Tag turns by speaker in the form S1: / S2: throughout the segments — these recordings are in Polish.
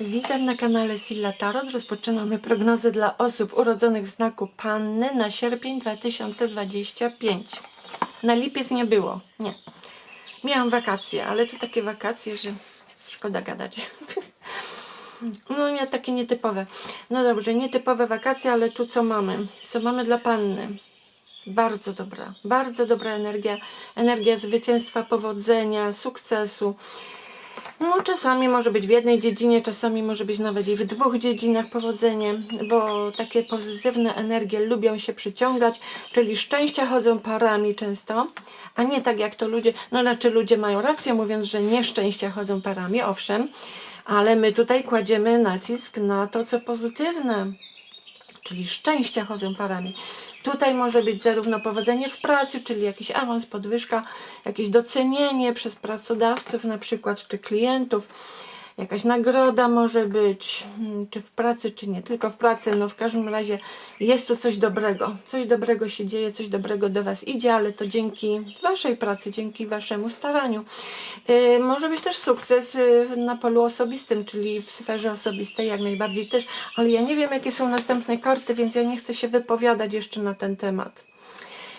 S1: Witam na kanale Silla Tarot. Rozpoczynamy prognozę dla osób urodzonych w znaku Panny na sierpień 2025. Na lipiec nie było, nie. Miałam wakacje, ale to takie wakacje, że szkoda gadać. No nie, takie nietypowe. No dobrze, nietypowe wakacje, ale tu co mamy? Co mamy dla Panny? Bardzo dobra, bardzo dobra energia. Energia zwycięstwa, powodzenia, sukcesu. No, czasami może być w jednej dziedzinie, czasami może być nawet i w dwóch dziedzinach powodzenie, bo takie pozytywne energie lubią się przyciągać, czyli szczęścia chodzą parami często, a nie tak jak to ludzie, no znaczy ludzie mają rację mówiąc, że nieszczęścia chodzą parami, owszem, ale my tutaj kładziemy nacisk na to, co pozytywne czyli szczęścia chodzą parami. Tutaj może być zarówno powodzenie w pracy, czyli jakiś awans, podwyżka, jakieś docenienie przez pracodawców na przykład, czy klientów, jakaś nagroda może być, mm, czy w pracy, czy nie tylko w pracy, no w każdym razie jest tu coś dobrego, coś dobrego się dzieje, coś dobrego do Was idzie, ale to dzięki Waszej pracy, dzięki Waszemu staraniu. Yy, może być też sukces yy, na polu osobistym, czyli w sferze osobistej jak najbardziej też, ale ja nie wiem jakie są następne karty, więc ja nie chcę się wypowiadać jeszcze na ten temat.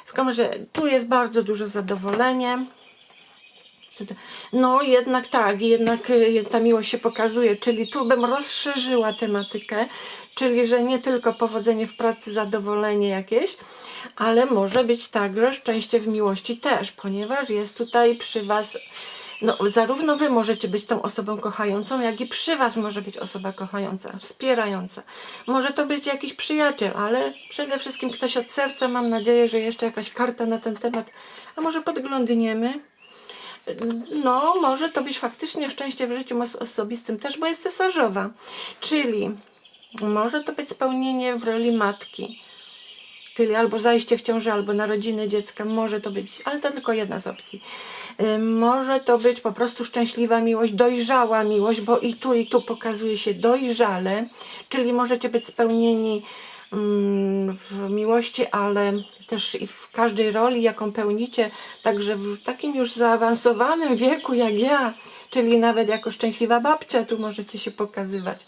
S1: W każdym razie tu jest bardzo duże zadowolenie. No jednak tak, jednak y, ta miłość się pokazuje, czyli tu bym rozszerzyła tematykę, czyli że nie tylko powodzenie w pracy, zadowolenie jakieś, ale może być także szczęście w miłości też, ponieważ jest tutaj przy Was, no zarówno Wy możecie być tą osobą kochającą, jak i przy Was może być osoba kochająca, wspierająca. Może to być jakiś przyjaciel, ale przede wszystkim ktoś od serca, mam nadzieję, że jeszcze jakaś karta na ten temat, a może podglądniemy? No, może to być faktycznie szczęście w życiu os- osobistym też, bo jest cesarzowa. Czyli może to być spełnienie w roli matki. Czyli albo zajście w ciąży, albo narodziny dziecka, może to być, ale to tylko jedna z opcji. Y, Może to być po prostu szczęśliwa miłość, dojrzała miłość, bo i tu, i tu pokazuje się dojrzale, czyli możecie być spełnieni w miłości, ale też i w każdej roli, jaką pełnicie, także w takim już zaawansowanym wieku jak ja, czyli nawet jako szczęśliwa babcia, tu możecie się pokazywać,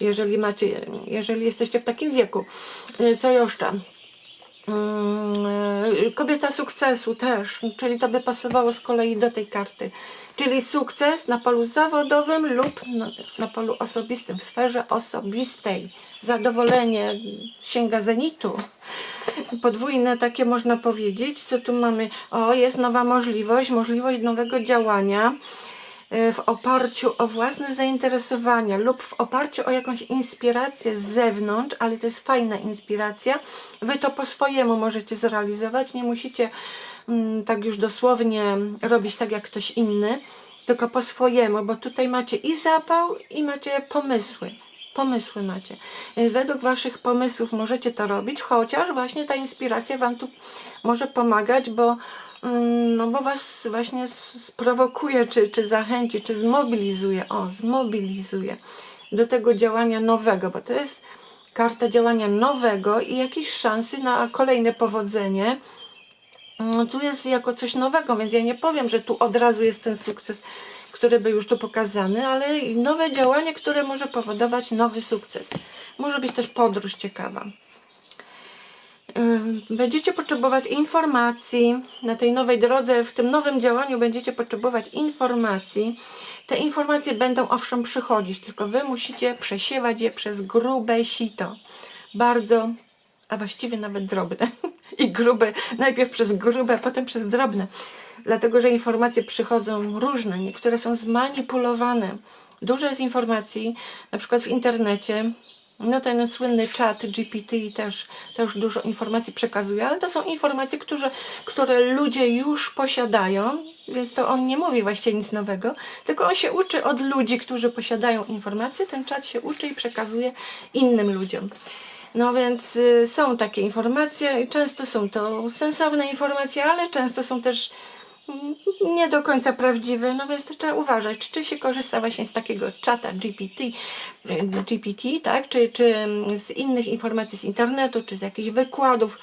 S1: jeżeli macie, jeżeli jesteście w takim wieku. Y, Co jeszcze? Mm, y, Kobieta sukcesu też, czyli to by pasowało z kolei do tej karty. Czyli sukces na polu zawodowym lub na, na polu osobistym, w sferze osobistej. Zadowolenie sięga zenitu. Podwójne takie można powiedzieć. Co tu mamy? O, jest nowa możliwość, możliwość nowego działania w oparciu o własne zainteresowania lub w oparciu o jakąś inspirację z zewnątrz, ale to jest fajna inspiracja. Wy to po swojemu możecie zrealizować, nie musicie mm, tak już dosłownie robić tak jak ktoś inny, tylko po swojemu, bo tutaj macie i zapał, i macie pomysły. Pomysły macie. Więc według Waszych pomysłów możecie to robić, chociaż właśnie ta inspiracja Wam tu może pomagać, bo, no bo Was właśnie sprowokuje, czy, czy zachęci, czy zmobilizuje. O, zmobilizuje do tego działania nowego, bo to jest karta działania nowego i jakiejś szansy na kolejne powodzenie. Mm, Tu jest jako coś nowego, więc ja nie powiem, że tu od razu jest ten sukces, który był już tu pokazany, ale nowe działanie, które może powodować nowy sukces. Może być też podróż ciekawa. Będziecie potrzebować informacji na tej nowej drodze, w tym nowym działaniu będziecie potrzebować informacji. Te informacje będą owszem przychodzić, tylko wy musicie przesiewać je przez grube sito. Bardzo, a właściwie nawet drobne. I grube, najpierw przez grube, potem przez drobne. Dlatego, że informacje przychodzą różne, niektóre są zmanipulowane. Dużo jest informacji, na przykład w internecie, no ten słynny czat GPT też, też dużo informacji przekazuje, ale to są informacje, które, które ludzie już posiadają, więc to on nie mówi właściwie nic nowego, tylko on się uczy od ludzi, którzy posiadają informacje, ten czat się uczy i przekazuje innym ludziom. No więc y, są takie informacje i często są to sensowne informacje, ale często są też nie do końca prawdziwe, no więc to trzeba uważać, czy, się korzysta właśnie z takiego czata GPT, GPT tak, czy, czy z innych informacji z internetu, czy z jakichś wykładów,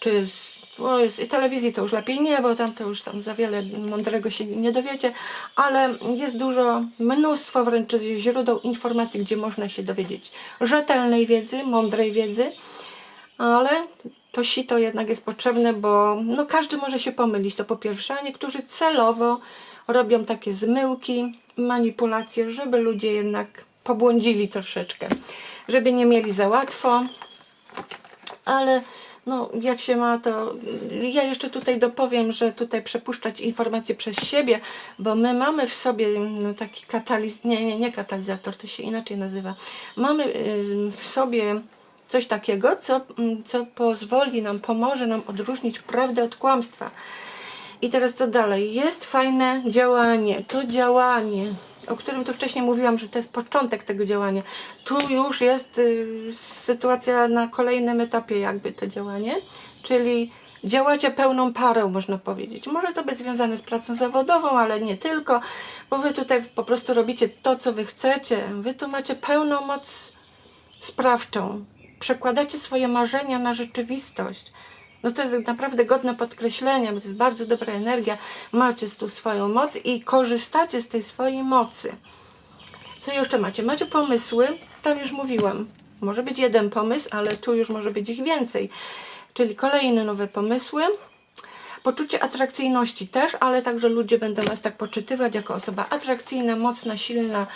S1: czy z bo jest, i telewizji to już lepiej nie, bo tam to już tam za wiele mądrego się nie dowiecie, ale jest dużo, mnóstwo wręcz źródeł informacji, gdzie można się dowiedzieć rzetelnej wiedzy, mądrej wiedzy, ale to sito jednak jest potrzebne, bo no każdy może się pomylić, to po pierwsze, a niektórzy celowo robią takie zmyłki, manipulacje, żeby ludzie jednak pobłądzili troszeczkę, żeby nie mieli za łatwo, ale no, jak się ma, to ja jeszcze tutaj dopowiem, że tutaj przepuszczać informacje przez siebie, bo my mamy w sobie no, taki kataliz... nie, nie, nie katalizator, to się inaczej nazywa. Mamy y, w sobie coś takiego, co, mm, co pozwoli nam, pomoże nam odróżnić prawdę od kłamstwa. I teraz co dalej? Jest fajne działanie. To działanie, o którym tu wcześniej mówiłam, że to jest początek tego działania. Tu już jest y, sytuacja na kolejnym etapie, jakby to działanie, czyli działacie pełną parą, można powiedzieć. Może to być związane z pracą zawodową, ale nie tylko, bo wy tutaj po prostu robicie to, co wy chcecie. Wy tu macie pełną moc sprawczą. Przekładacie swoje marzenia na rzeczywistość. No to jest naprawdę godne podkreślenia, bo to jest bardzo dobra energia. Macie tu swoją moc i korzystacie z tej swojej mocy. Co jeszcze macie? Macie pomysły, tam już mówiłam. Może być jeden pomysł, ale tu już może być ich więcej. Czyli kolejne nowe pomysły. Poczucie atrakcyjności też, ale także ludzie będą Was tak poczytywać jako osoba atrakcyjna, mocna, silna,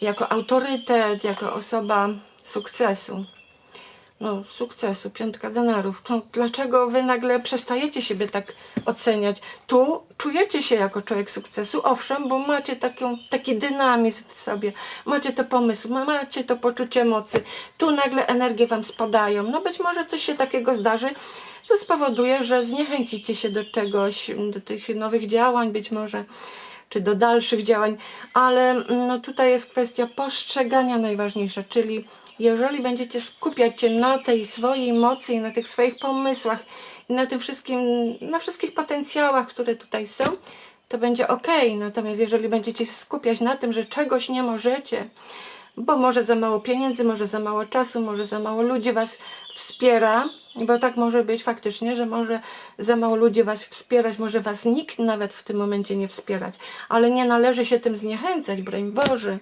S1: jako autorytet, jako osoba sukcesu no, sukcesu, piątka denarów. To dlaczego wy nagle przestajecie siebie tak oceniać? Tu czujecie się jako człowiek sukcesu, owszem, bo macie taką, taki dynamizm w sobie, macie to pomysł, ma- macie to poczucie mocy. Tu nagle energie wam spadają. No być może coś się takiego zdarzy, co spowoduje, że zniechęcicie się do czegoś, do tych nowych działań być może czy do dalszych działań, ale mm, no tutaj jest kwestia postrzegania najważniejsza, czyli jeżeli będziecie skupiać się na tej swojej mocy i na tych swoich pomysłach i na tym wszystkim, na wszystkich potencjałach, które tutaj są, to będzie ok. Natomiast jeżeli będziecie skupiać na tym, że czegoś nie możecie, bo może za mało pieniędzy, może za mało czasu, może za mało ludzi Was wspiera, bo tak może być faktycznie, że może za mało ludzi Was wspierać, może Was nikt nawet w tym momencie nie wspierać, ale nie należy się tym zniechęcać, broń Boże,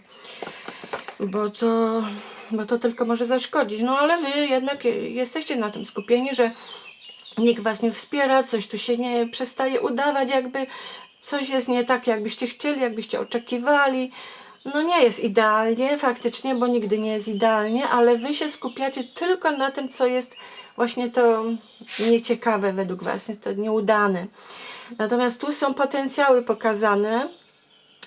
S1: bo to, bo to tylko może zaszkodzić. No ale Wy jednak jesteście na tym skupieni, że nikt Was nie wspiera, coś tu się nie przestaje udawać, jakby coś jest nie tak, jakbyście chcieli, jakbyście oczekiwali. No nie jest idealnie, faktycznie, bo nigdy nie jest idealnie, ale wy się skupiacie tylko na tym, co jest właśnie to nieciekawe według was, jest to nieudane. Natomiast tu są potencjały pokazane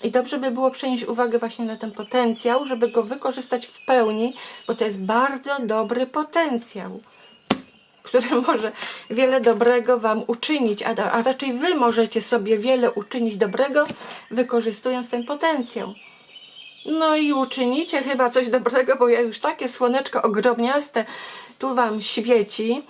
S1: i dobrze by było przenieść uwagę właśnie na ten potencjał, żeby go wykorzystać w pełni, bo to jest bardzo dobry potencjał który może wiele dobrego Wam uczynić, a, a raczej Wy możecie sobie wiele uczynić dobrego, wykorzystując ten potencjał. No i uczynicie chyba coś dobrego, bo ja już takie słoneczko ogromniaste tu Wam świeci.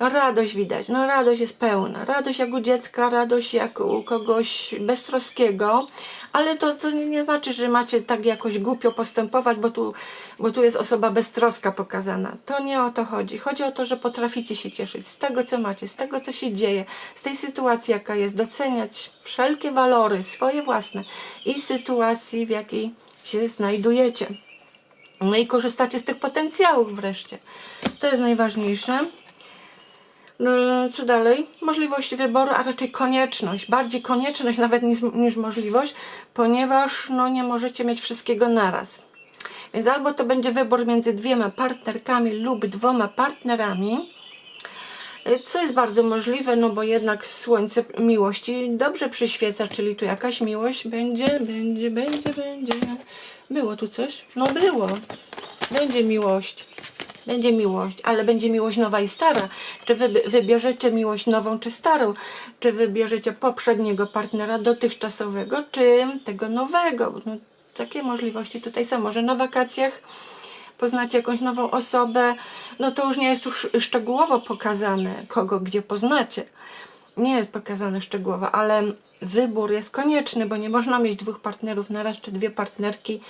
S1: Radość widać, no radość jest pełna. Radość jak u dziecka, radość jak u kogoś beztroskiego, ale to, to nie znaczy, że macie tak jakoś głupio postępować, bo tu, bo tu jest osoba beztroska pokazana. To nie o to chodzi. Chodzi o to, że potraficie się cieszyć z tego, co macie, z tego, co się dzieje, z tej sytuacji, jaka jest, doceniać wszelkie walory, swoje własne i sytuacji, w jakiej się znajdujecie. No i korzystacie z tych potencjałów wreszcie. To jest najważniejsze. No, co dalej? Możliwość wyboru, a raczej konieczność. Bardziej konieczność nawet niż, niż możliwość, ponieważ no, nie możecie mieć wszystkiego naraz. Więc albo to będzie wybór między dwiema partnerkami lub dwoma partnerami, co jest bardzo możliwe, no bo jednak słońce miłości dobrze przyświeca, czyli tu jakaś miłość będzie, będzie, będzie, będzie. Było tu coś? No było. Będzie miłość. Będzie miłość, ale będzie miłość nowa i stara. Czy wy wybierzecie miłość nową czy starą? Czy wybierzecie poprzedniego partnera dotychczasowego, czy tego nowego? No, takie możliwości tutaj są. Może na wakacjach poznacie jakąś nową osobę, no to już nie jest tu sz- szczegółowo pokazane, kogo gdzie poznacie. Nie jest pokazane szczegółowo, ale wybór jest konieczny, bo nie można mieć dwóch partnerów naraz, czy dwie partnerki.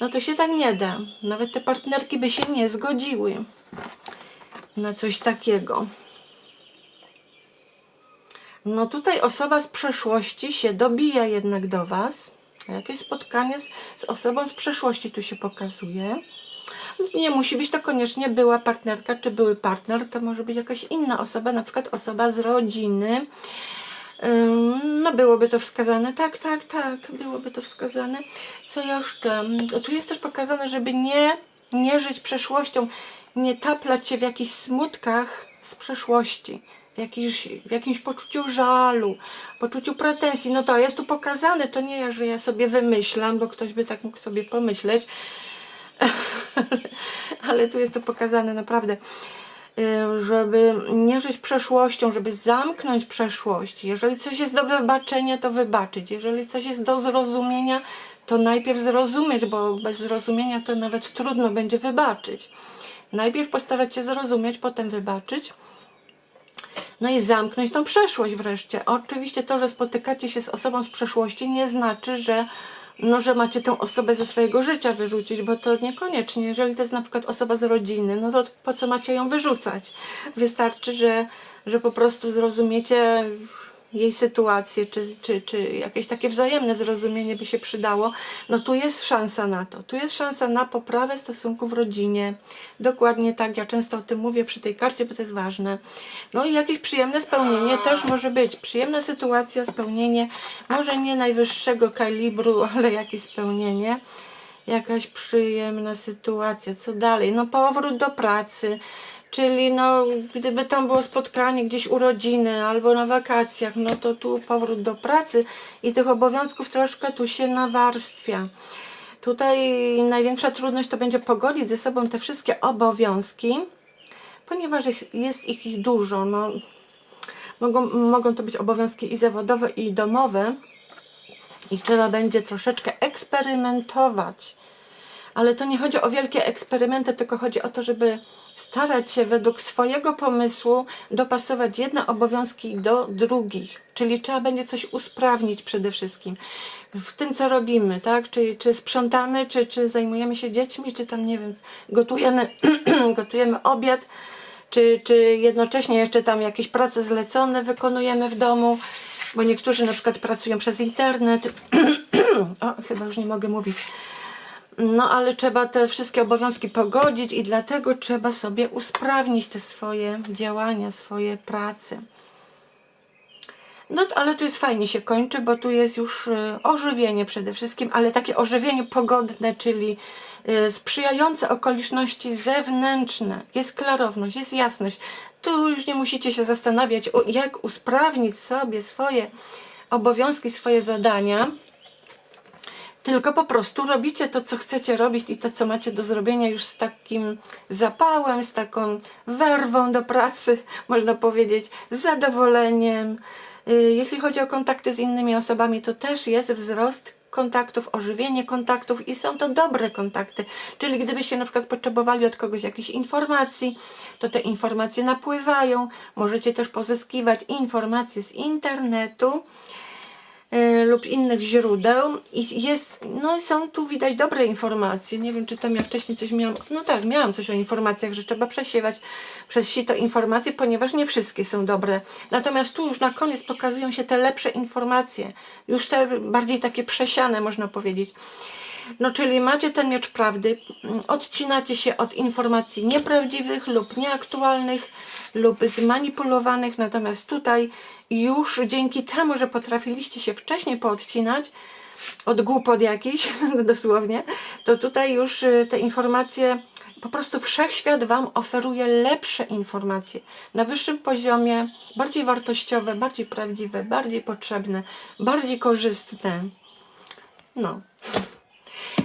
S1: No to się tak nie da. Nawet te partnerki by się nie zgodziły na coś takiego. No tutaj osoba z przeszłości się dobija jednak do Was. Jakieś spotkanie z, z osobą z przeszłości tu się pokazuje. Nie musi być to koniecznie była partnerka czy były partner, to może być jakaś inna osoba, na przykład osoba z rodziny. No byłoby to wskazane, tak, tak, tak, byłoby to wskazane. Co jeszcze? Tu jest też pokazane, żeby nie, nie żyć przeszłością, nie taplać się w jakichś smutkach z przeszłości, w, jakiś, w jakimś poczuciu żalu, poczuciu pretensji. No to jest tu pokazane, to nie jest, że ja sobie wymyślam, bo ktoś by tak mógł sobie pomyśleć, ale tu jest to pokazane naprawdę, y, żeby nie żyć przeszłością, żeby zamknąć przeszłość. Jeżeli coś jest do wybaczenia, to wybaczyć. Jeżeli coś jest do zrozumienia, to najpierw zrozumieć, bo bez zrozumienia to nawet trudno będzie wybaczyć. Najpierw postarać się zrozumieć, potem wybaczyć. No i zamknąć tą przeszłość wreszcie. Oczywiście to, że spotykacie się z osobą z przeszłości nie znaczy, że, no, że macie tą osobę ze swojego życia wyrzucić, bo to niekoniecznie. Jeżeli to jest na przykład osoba z rodziny, no to po co macie ją wyrzucać? Wystarczy, że, że po prostu zrozumiecie jej sytuację, czy, czy, czy jakieś takie wzajemne zrozumienie by się przydało, no tu jest szansa na to. Tu jest szansa na poprawę stosunków w rodzinie. Dokładnie tak, ja często o tym mówię przy tej karcie, bo to jest ważne. No i jakieś przyjemne spełnienie też może być. Przyjemna sytuacja, spełnienie, może nie najwyższego kalibru, ale jakieś spełnienie. Jakaś przyjemna sytuacja. Co dalej? No powrót do pracy. Czyli no, gdyby tam było spotkanie gdzieś urodziny albo na wakacjach, no to tu powrót do pracy i tych obowiązków troszkę tu się nawarstwia. Tutaj największa trudność to będzie pogodzić ze sobą te wszystkie obowiązki, ponieważ jest ich, ich dużo. No, mogą, mogą to być obowiązki i zawodowe, i domowe, i trzeba będzie troszeczkę eksperymentować. Ale to nie chodzi o wielkie eksperymenty, tylko chodzi o to, żeby starać się według swojego pomysłu dopasować jedne obowiązki do drugich. Czyli trzeba będzie coś usprawnić przede wszystkim w tym, co robimy, tak? Czy, czy sprzątamy, czy, czy zajmujemy się dziećmi, czy tam, nie wiem, gotujemy, gotujemy obiad, czy, czy jednocześnie jeszcze tam jakieś prace zlecone wykonujemy w domu, bo niektórzy na przykład pracują przez internet. o, chyba już nie mogę mówić. No ale trzeba te wszystkie obowiązki pogodzić i dlatego trzeba sobie usprawnić te swoje działania, swoje prace. No ale tu jest fajnie się kończy, bo tu jest już y, ożywienie przede wszystkim, ale takie ożywienie pogodne, czyli y, sprzyjające okoliczności zewnętrzne. Jest klarowność, jest jasność. Tu już nie musicie się zastanawiać, jak usprawnić sobie swoje obowiązki, swoje zadania tylko po prostu robicie to, co chcecie robić i to, co macie do zrobienia już z takim zapałem, z taką werwą do pracy, można powiedzieć, z zadowoleniem. Y, Jeśli chodzi o kontakty z innymi osobami, to też jest wzrost kontaktów, ożywienie kontaktów i są to dobre kontakty. Czyli gdybyście na przykład potrzebowali od kogoś jakichś informacji, to te informacje napływają. Możecie też pozyskiwać informacje z internetu lub innych źródeł i jest, no są tu widać dobre informacje. Nie wiem, czy tam ja wcześniej coś miałam, no tak, miałam coś o informacjach, że trzeba przesiewać przez sito informacje, ponieważ nie wszystkie są dobre. Natomiast tu już na koniec pokazują się te lepsze informacje, już te bardziej takie przesiane, można powiedzieć. No, czyli macie ten miecz prawdy, odcinacie się od informacji nieprawdziwych lub nieaktualnych lub zmanipulowanych, natomiast tutaj już dzięki temu, że potrafiliście się wcześniej poodcinać od głupot jakichś, dosłownie, to tutaj już y, te informacje, po prostu wszechświat Wam oferuje lepsze informacje na wyższym poziomie, bardziej wartościowe, bardziej prawdziwe, bardziej potrzebne, bardziej korzystne. No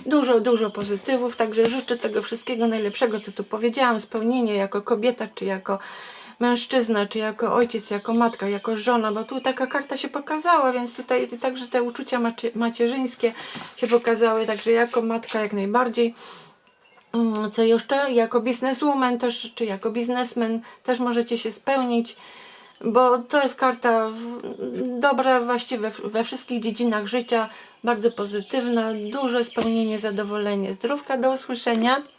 S1: dużo, dużo pozytywów, także życzę tego wszystkiego najlepszego, co tu powiedziałam, spełnienie jako kobieta, czy jako mężczyzna, czy jako ojciec, jako matka, jako żona, bo tu taka karta się pokazała, więc tutaj także te uczucia macie, macierzyńskie się pokazały, także jako matka jak najbardziej. Mm, Co jeszcze? Jako bizneswoman też, czy jako biznesmen też możecie się spełnić, bo to jest karta w- dobra właściwie we, we wszystkich dziedzinach życia, bardzo pozytywna, duże spełnienie, zadowolenie. Zdrówka, do usłyszenia.